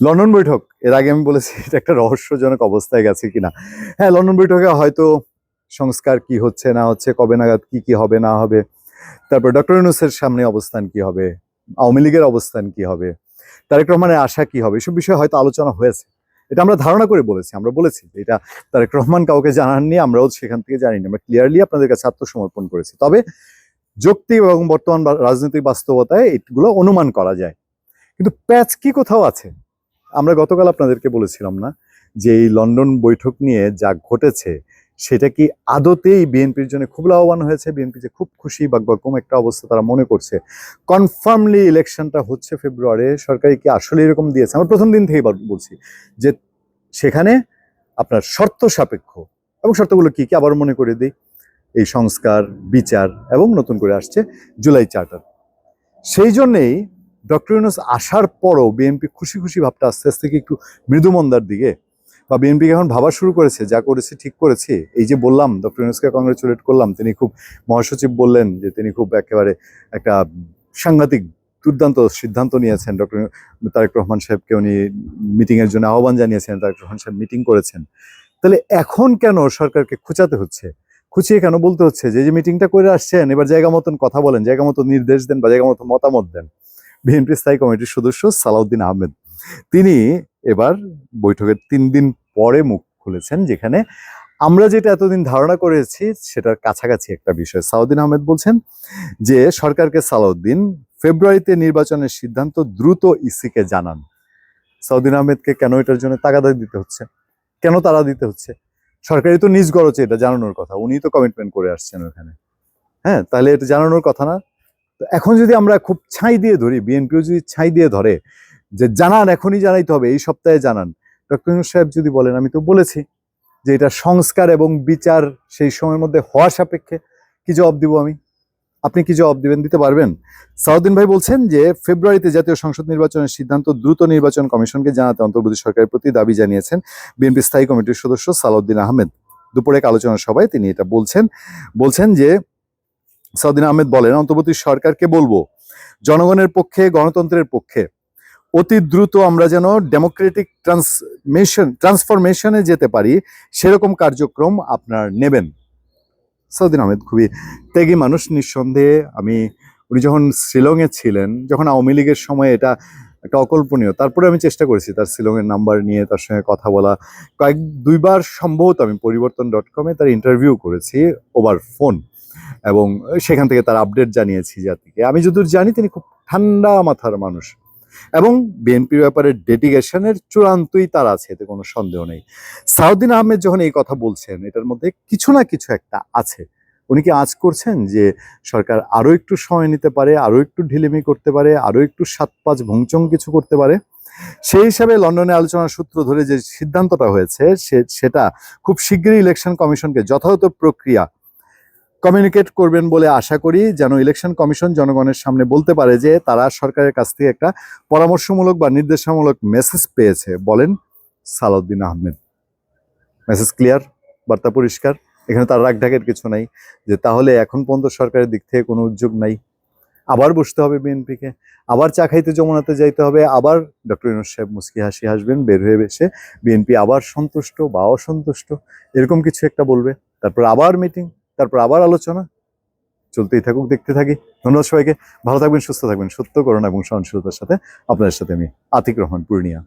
London বৈঠক, এর আগে আমি বলেছি এটা একটা রহস্যজনক অবস্থায় গেছে কিনা। হ্যাঁ লন্ডন বৈঠকে হয়তো সংস্কার কি হচ্ছে, না হচ্ছে, কবে নাগাদ কি কি হবে, না হবে, তারপর ডক্টর ইউনুসের সামনে অবস্থান কি হবে, আওয়ামী লীগের অবস্থান কি হবে, তারেক রহমানের আশা কি হবে, এসব বিষয়ে হয়তো আলোচনা হয়েছে। এটা আমরা ধারণা করে বলেছি, আমরা বলেছি এটা তারেক রহমান কাউকে জানাননি, আমরাও সেখান থেকে জানি না আমরা ক্লিয়ারলি আপনাদের কাছে আত্মসমর্পণ করেছি। তবে যৌক্তিক এবং বর্তমান রাজনৈতিক বাস্তবতায় এগুলো অনুমান করা যায়। কিন্তু প্যাচ কি কোথাও আছে? আমরা গতকাল আপনাদেরকে বলেছিলাম না যে এই লন্ডন বৈঠক নিয়ে যা ঘটেছে, সেটা কি আদতেই বিএনপির জন্য খুব লাভবান হয়েছে? বিএনপি যে খুব খুশি বা রকম একটা অবস্থা তারা মনে করছে। কনফার্মলি ইলেকশনটা হচ্ছে ফেব্রুয়ারি, সরকারি কি আসলে এরকম দিয়েছে? আমরা প্রথম দিন থেকেই বল- বলছি যে সেখানে আপনার শর্ত সাপেক্ষ। এবং শর্তগুলো কি কি? আবার মনে করে দিই। এই সংস্কার, বিচার এবং নতুন করে আসছে জুলাই চার্টার। সেই জন্যেই ডক্টর ইউনুস আসার পরও বিএনপি খুশি খুশি ভাবটা আস্তে আস্তে কি একটু মৃদুমন্দার দিকে? বা বিএনপি এখন ভাবা শুরু করেছে, যা করেছে, ঠিক করেছে? এই যে বললাম, ডক্টর ইউনুসকে কংগ্রেচুলেট করলাম, তিনি খুব মহাসচিব বললেন যে তিনি খুব একেবারে একটা সাংঘাতিক দুর্দান্ত সিদ্ধান্ত নিয়েছেন। ডক্টর তারেক রহমান সাহেবকে উনি মিটিংয়ের জন্য আহ্বান জানিয়েছেন, তারেক রহমান সাহেব মিটিং করেছেন। তাহলে এখন কেন সরকারকে খুঁচাতে হচ্ছে? খুঁচিয়ে কেন বলতে হচ্ছে? যে যে মিটিংটা করে আসছেন, এবার জায়গা মতন কথা বলেন, জায়গা মতো নির্দেশ দেন, বা জায়গা মতো মতামত দেন। বিএনপি স্থায়ী কমিটির সদস্য সালাউদ্দিন আহমেদ। তিনি এবার বৈঠকের তিন দিন পরে মুখ খুলেছেন, যেখানে আমরা যেটা এতদিন ধারণা করেছি, সেটার কাছাকাছি একটা বিষয়। সালাউদ্দিন আহমেদ বলছেন যে, সরকারকে সালাউদ্দিন ফেব্রুয়ারিতে নির্বাচনের সিদ্ধান্ত দ্রুত ইসিকে জানান। সাউদ্দিন আহমেদকে কেন এটার জন্য তাগাদা দিতে হচ্ছে? কেন তারা দিতে হচ্ছে? সরকারি তো নিজ গরজে এটা জানানোর কথা উনি তো কমিটমেন্ট করে আসছেন ওখানে। হ্যাঁ তাহলে এটা জানানোর কথা না? তো এখন যদি আমরা খুব ছাই দিয়ে ধরি, বিএনপিও যদি ছাই দিয়ে ধরে, যে জানান, এখনই জানাইতে হবে, এই সপ্তাহে জানান। ডক্টর সাহেব যদি বলেন, আমি তো বলেছি যে এটা সংস্কার এবং বিচার সেই সময়ের মধ্যে হওয়া সাপেক্ষে কি জবাব দিব আমি? আপনি কি জবাব দিবেন, দিতে পারবেন? সাউদ্দিন ভাই বলছেন যে ফেব্রুয়ারিতে জাতীয় সংসদ নির্বাচনের সিদ্ধান্ত দ্রুত নির্বাচন কমিশনকে জানাতে অন্তর্বর্তী সরকারের প্রতি দাবি জানিয়েছেন বিএনপি স্থায়ী কমিটির সদস্য সালাউদ্দিন আহমেদ। দুপুরে এক আলোচনা সভায় তিনি এটা বলছেন। বলছেন যে সাউদ্দিন আহমেদ বলেন, অন্তর্বর্তী সরকারকে বলব, জনগণের পক্ষে, গণতন্ত্রের পক্ষে, অতি দ্রুত আমরা যেন ডেমোক্রেটিক ট্রান্সমেশন, ট্রান্সফরমেশনে যেতে পারি, সেরকম কার্যক্রম আপনার নেবেন। সাউদ্দিন আহমেদ খুবই ত্যাগী মানুষ, নিঃসন্দেহে আমি, উনি যখন শিলংয়ে ছিলেন, যখন আওয়ামী লীগের সময় এটা একটা অকল্পনীয়, তারপরে আমি চেষ্টা করেছি তার শিলংয়ের নাম্বার নিয়ে তার সঙ্গে কথা বলা। কয়েক, দুইবার সম্ভবত আমি পরিবর্তন ডট কমে তার ইন্টারভিউ করেছি, ওভার ফোন। এবং সেখান থেকে তার আপডেট জানিয়েছি জাতিকে। আমি যতদূর জানি তিনি খুব ঠান্ডা মাথার মানুষ এবং বিএনপির ব্যাপারে ডেডিকেশনের চূড়ান্তই তার আছে, এতে কোনো সন্দেহ নেই। সাউদ্দিন আহমেদ যখন এই কথা বলছেন, এটার মধ্যে কিছু না কিছু একটা আছে। উনি কি আজ করছেন যে সরকার আরও একটু সময় নিতে পারে, আরও একটু ঢিলেমি করতে পারে, আরও একটু সাত পাঁচ ভংচং কিছু করতে পারে? সেই হিসাবে লন্ডনে আলোচনার সূত্র ধরে যে সিদ্ধান্তটা হয়েছে, সে- সেটা খুব শীঘ্রই ইলেকশন কমিশনকে যথাযথ প্রক্রিয়া কমিউনিকেট করবেন বলে আশা করি যেন ইলেকশন কমিশন জনগণের সামনে বলতে পারে যে তারা সরকারের কাছ থেকে একটা পরামর্শমূলক বা নির্দেশামূলক মেসেজ পেয়েছে। বলেন সালাউদ্দিন আহমেদ। মেসেজ ক্লিয়ার বার্তা পরিষ্কার? এখানে তার রাগ ঢাকের কিছু নাই। যে তাহলে এখন পর্যন্ত সরকারের দিক থেকে কোনো উদ্যোগ নাই। আবার বসতে হবে বিএনপিকে। আবার চা খাইতে যমুনাতে যাইতে হবে। আবার ডক্টর ইউনুস সাহেব মুস্কি হাসি হাসবেন, বের হয়ে এসে বিএনপি আবার সন্তুষ্ট বা অসন্তুষ্ট, এরকম কিছু একটা বলবে। তারপর আবার মিটিং তারপর আবার আলোচনা। চলতেই থাকুক, দেখতে থাকি। ধন্যবাদ সবাইকে। ভালো থাকবেন, সুস্থ থাকবেন। সত্য করুন এবং সহনশীলতার সাথে আপনাদের সাথে আমি আতিক রহমান, পূর্ণিয়া।